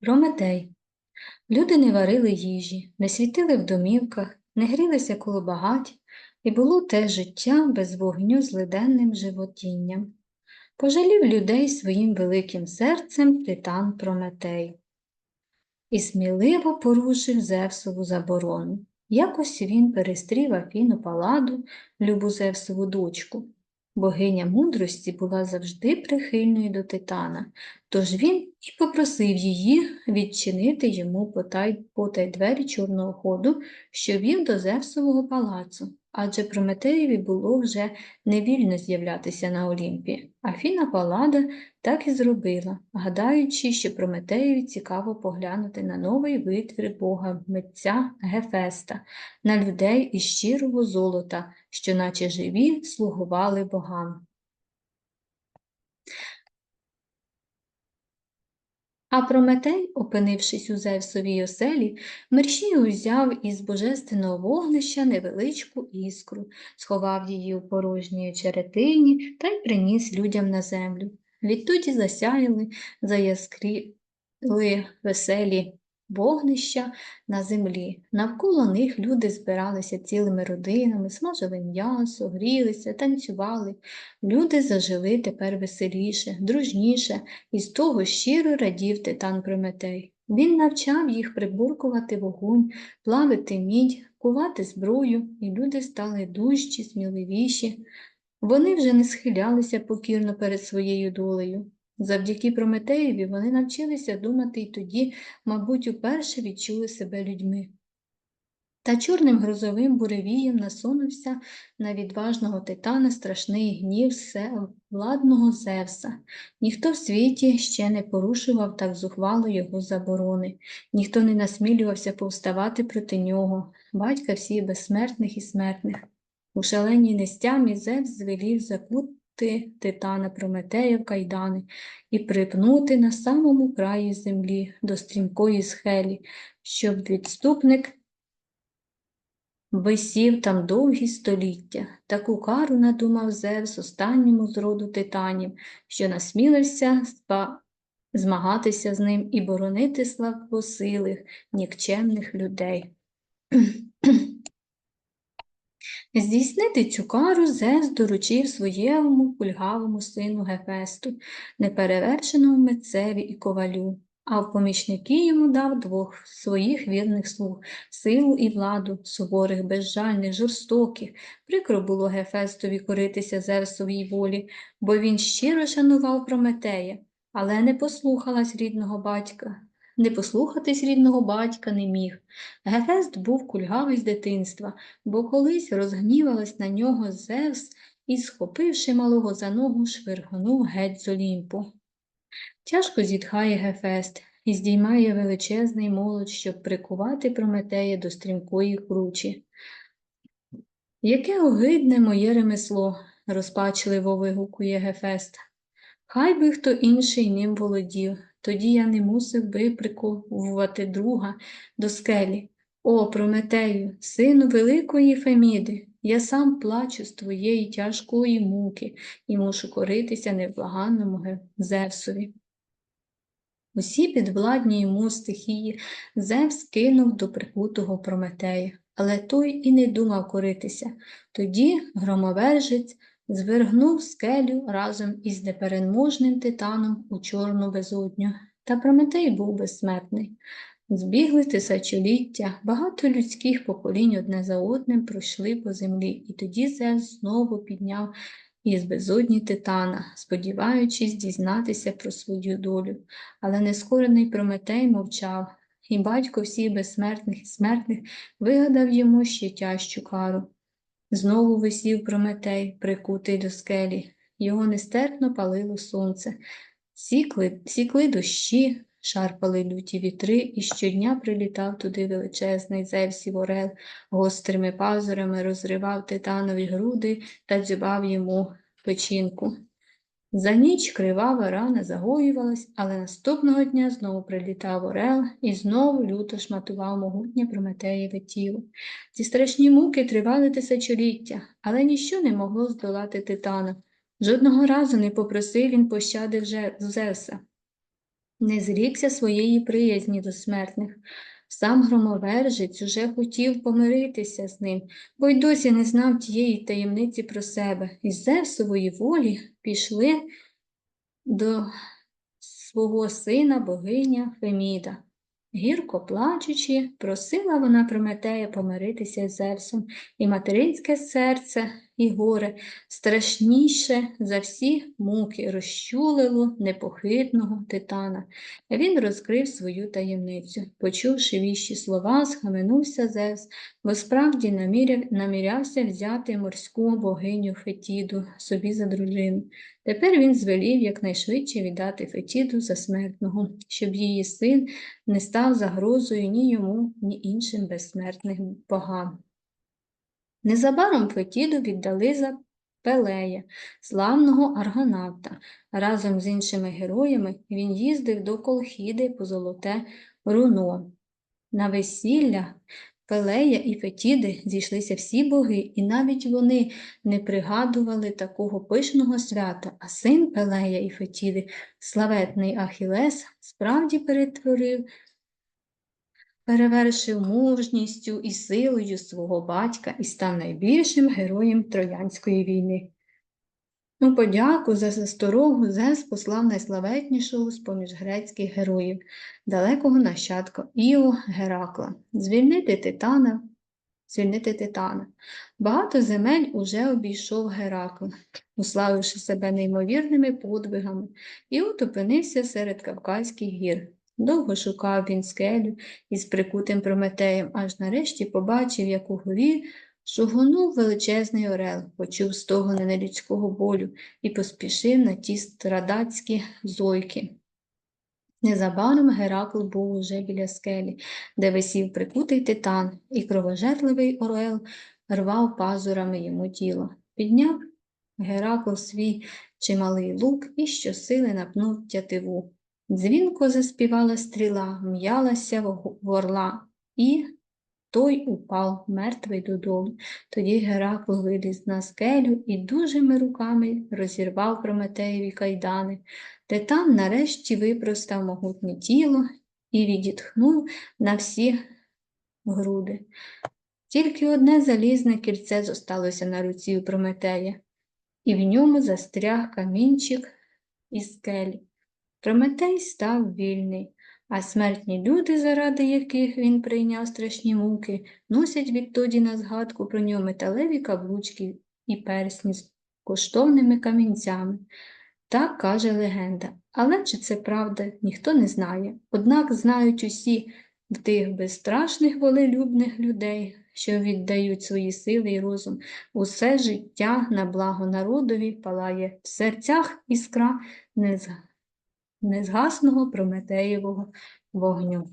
Прометей. Люди не варили їжі, не світили в домівках, не грілися коло багать, і було те життя без вогню з лиденним животінням. Пожалів людей своїм великим серцем титан Прометей. І сміливо порушив Зевсову заборону. Якось він перестрів Афіну Паладу, любу Зевсову дочку. Богиня мудрості була завжди прихильною до титана, тож він і попросив її відчинити йому потай, потай двері чорного ходу, що вів до Зевсового палацу, адже Прометеєві було вже невільно з'являтися на Олімпі. Афіна Палада так і зробила, гадаючи, що Прометеєві цікаво поглянути на новий витвір бога митця Гефеста, на людей із щирого золота, що наче живі слугували богам. А Прометей, опинившись у Зевсовій оселі, мерщій узяв із божественного вогнища невеличку іскру, сховав її у порожній черетині та й приніс людям на землю. Відтоді засяяли, заяскріли веселі вогнища на землі. Навколо них люди збиралися цілими родинами, смажили м'ясо, грілися, танцювали. Люди зажили тепер веселіше, дружніше, і з того щиро радів титан Прометей. Він навчав їх прибуркувати вогонь, плавити мідь, кувати зброю, і люди стали дужчі, сміливіші. Вони вже не схилялися покірно перед своєю долею. Завдяки Прометеєві вони навчилися думати і тоді, мабуть, уперше відчули себе людьми. Та чорним грозовим буревієм насунувся на відважного титана страшний гнів владного Зевса. Ніхто в світі ще не порушував так зухвало його заборони, ніхто не насмілювався повставати проти нього, батька всіх безсмертних і смертних. У шаленій нестямі Зевс звелів закути титана Прометея в кайдани і припнути на самому краї землі до стрімкої схелі, щоб відступник висів там довгі століття. Таку кару надумав Зевс останньому з роду титанів, що насмілився спа... змагатися з ним і боронити слабосилих, нікчемних людей. Здійснити цю кару Зевс доручив своєму кульгавому сину Гефесту, неперевершеному митцеві і ковалю, а в помічники йому дав двох своїх вірних слуг силу і владу, суворих, безжальних, жорстоких. Прикро було Гефестові коритися Зевсовій волі, бо він щиро шанував Прометея, але не послухалась рідного батька. Не послухатись рідного батька не міг. Гефест був кульгавий з дитинства, бо колись розгнівалась на нього Зевс і, схопивши малого за ногу, швиргнув геть з Олімпу. Тяжко зітхає Гефест і здіймає величезний молот, щоб прикувати Прометея до стрімкої кручі. Яке огидне моє ремесло, розпачливо вигукує Гефест. Хай би хто інший ним володів, тоді я не мусив би приковувати друга до скелі. О, Прометею, сину великої Феміди, я сам плачу з твоєї тяжкої муки і мушу коритися невблаганному Зевсові. Усі підвладні йому стихії Зевс кинув до прикутого Прометея, але той і не думав коритися. Тоді громовержець звергнув скелю разом із непереможним титаном у чорну безодню. Та Прометей був безсмертний. Збігли тисячоліття, багато людських поколінь одне за одним пройшли по землі, і тоді Зевс знову підняв із безодні титана, сподіваючись дізнатися про свою долю. Але нескорений Прометей мовчав, і батько всіх безсмертних і смертних вигадав йому ще тяжчу кару. Знову висів Прометей, прикутий до скелі, його нестерпно палило сонце, сікли, сікли дощі, шарпали люті вітри, і щодня прилітав туди величезний Зевсів орел, гострими пазурами розривав титанові груди та дзюбав йому печінку. За ніч кривава рана загоювалась, але наступного дня знову прилітав орел і знову люто шматував могутнє Прометеєве тіло. Ці страшні муки тривали тисячоліття, але ніщо не могло здолати титана. Жодного разу не попросив він пощади вже Зевса. не зрікся своєї приязні до смертних. Сам громовержець уже хотів помиритися з ним, бо й досі не знав тієї таємниці про себе. Із Зевсової волі пішли до свого сина богиня Феміда. Гірко плачучи, просила вона Прометея помиритися з Зевсом, і материнське серце і горе страшніше за всі муки розчулило непохитного титана. Він розкрив свою таємницю. Почувши віщі слова, схаменувся Зевс, бо справді наміряв, намірявся взяти морську богиню Фетіду собі за дружину. Тепер він звелів якнайшвидше віддати Фетіду за смертного, щоб її син не став загрозою ні йому, ні іншим безсмертним богам. Незабаром Фетіду віддали за Пелея, славного аргонавта. Разом з іншими героями він їздив до Колхіди по золоте руно. На весілля Пелея і Фетіди зійшлися всі боги, і навіть вони не пригадували такого пишного свята, а син Пелея і Фетіди, славетний Ахілес, справді перетворив перевершив мужністю і силою свого батька і став найбільшим героєм Троянської війни. У подяку за засторогу Зевс послав найславетнішого з-поміж грецьких героїв, далекого нащадка Іо Геракла, звільнити титана, звільнити титана. Багато земель уже обійшов Геракл, уславивши себе неймовірними подвигами, і от опинився серед Кавказьких гір. Довго шукав він скелю із прикутим Прометеєм, аж нарешті побачив, як угорі шугонув величезний орел, почув стогони нелюдського болю і поспішив на ті страдацькі зойки. Незабаром Геракл був уже біля скелі, де висів прикутий титан, і кровожерливий орел рвав пазурами йому тіло. Підняв Геракл свій чималий лук і щосили напнув тятиву. Дзвінко заспівала стріла, м'ялася в орла, і той упав мертвий додолу. Тоді Геракл виліз на скелю і дужими руками розірвав Прометеєві кайдани. Титан нарешті випростав могутнє тіло і відітхнув на всі груди. Тільки одне залізне кільце зосталося на руці у Прометея, і в ньому застряг камінчик із скелі. Прометей став вільний, а смертні люди, заради яких він прийняв страшні муки, носять відтоді на згадку про нього металеві каблучки і персні з коштовними камінцями. Так каже легенда. Але чи це правда, ніхто не знає. Однак знають усі тих безстрашних волелюбних людей, що віддають свої сили і розум. Усе життя на благо народові палає в серцях іскра незгасного Прометеєвого вогню.